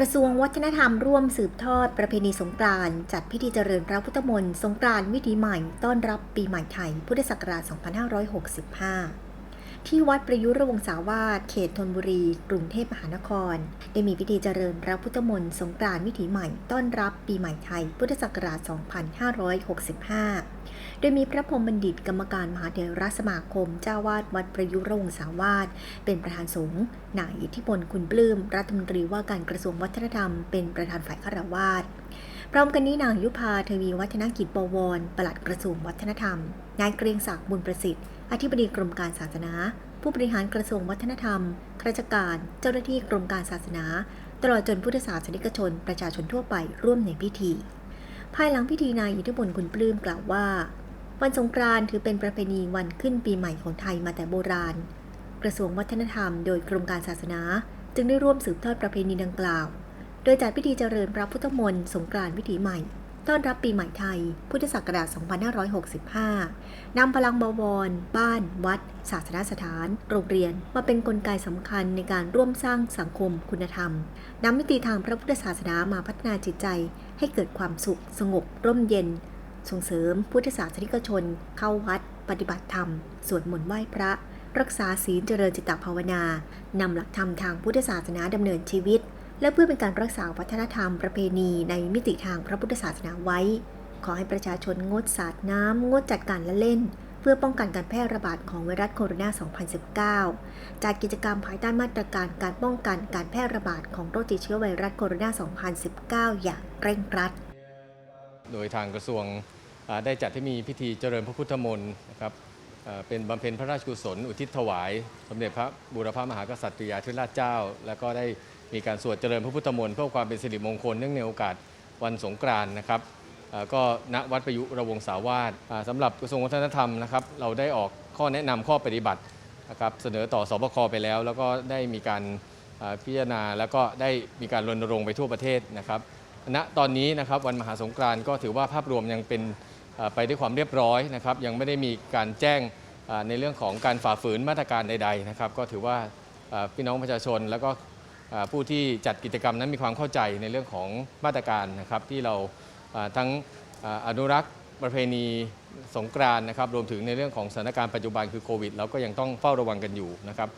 ระทรวงวัฒนธรรมร่วมสืบทอดประเพณีสงกรานต์จัดพิธีเจริญพระพุทธมนต์สงกรานต์วิถีใหม่ต้อนรับปีใหม่ไทยพุทธศักราช 2565 ที่วัดประยุรวงศาวาสเขตธนบุรี กรุงเทพมหานคร ได้มีพิธีเจริญพระพุทธมนต์สงกรานต์วิถีใหม่ต้อนรับปีใหม่ไทย พุทธศักราช 2565 โดยมีพระพรหมบัณฑิตกรรมการมหาเถรสมาคม เจ้าวาดวัดประยุรวงศาวาสเป็นประธานสงฆ์นายอิทธิพลคุณปลื้มรัฐมนตรีว่าการกระทรวงวัฒนธรรมเป็นประธานฝ่ายคารวาสพร้อมกันนี้นางยุพาทวีวัฒนกิจบวรปลัดกระทรวงวัฒนธรรม นายเกรียงศักดิ์บุญประสิทธิ์ อธิบดีกรมการศาสนา ผู้บริหารกระทรวงวัฒนธรรมข้าราชการ เจ้าหน้าที่กรมการศาสนา ตลอดจนพุทธศาสนิกชน ประชาชนทั่วไปร่วมในพิธี ภายหลังพิธีนายอิทธิพลคุณปลื้มกล่าวว่า วันสงกรานต์ถือเป็นประเพณีวันขึ้นปีใหม่ของไทยมาแต่โบราณ กระทรวงวัฒนธรรม โดยกรมการศาสนา จึงได้ร่วมสืบทอดประเพณีดังกล่าว โดยจัดพิธีเจริญพระพุทธมนต์สงกรานต์วิถีใหม่ ต้อนรับปีใหม่ไทย พุทธศักราช 2565 นำพลังบวร บ้าน วัด ศาสนสถาน โรงเรียน มาเป็นนกลไกสำคัญในการร่วมสร้างสังคมคุณธรรม นำมิติทางพระพุทธศาสนามาพัฒนาจิตใจ ให้เกิดความสุข สงบ ร่มเย็น ส่งเสริมพุทธศาสนิกชน เข้าวัด ปฏิบัติธรรม สวดมนต์ไหว้พระ รักษาศีลเจริญจิตตภาวนา นำหลักธรรมทางพุทธศาสนาดำเนินชีวิต และเพื่อเป็นการรักษาวัฒนธรรมประเพณีในมิติทางพระพุทธศาสนาไว้ ขอให้ประชาชนงดสาดน้ำ งดจัดการละเล่น เพื่อป้องกันการแพร่ระบาดของไวรัสโคโรนา 2019 จัดกิจกรรมภายใต้มาตรการการป้องกันการแพร่ระบาดของโรคติดเชื้อไวรัสโคโรนา 2019 อย่างเร่งรัด โดยทางกระทรวงได้จัดให้มีพิธีเจริญพระพุทธมนต์นะครับเป็นบำเพ็ญพระราชกุศล อุทิศถวาย สมเด็จพระบูรพมหากษัตริยาธิราชเจ้า แล้วก็ได้ มีการสวดเจริญพระพุทธมนต์เพื่อความเป็นสิริมงคลเนื่องในโอกาสวันสงกรานต์นะครับก็ณวัดประยุระวงศาวาสสำหรับกระทรวงวัฒนธรรมนะครับเราได้ออกข้อแนะนำข้อปฏิบัตินะครับเสนอต่อสบคไปแล้ว แล้วก็ได้มีการพิจารณาแล้วก็ได้มีการรณรงค์ไปทั่วประเทศนะครับณตอนนี้นะครับวันมหาสงกรานต์ก็ถือว่าภาพรวมยังเป็นไปด้วยความเรียบร้อยนะครับยังไม่ได้มีการแจ้งในเรื่องของการฝ่าฝืนมาตรการใดๆนะครับก็ถือว่าพี่น้องประชาชนแล้วก็ ผู้ที่จัดกิจกรรมนั้นมีความเข้าใจในเรื่องของมาตรการนะครับที่เราทั้งอนุรักษ์ประเพณีสงกรานนะครับรวมถึงในเรื่องของสถานการณ์ปัจจุบันคือโควิดเราก็ยังต้องเฝ้าระวังกันอยู่นะครับ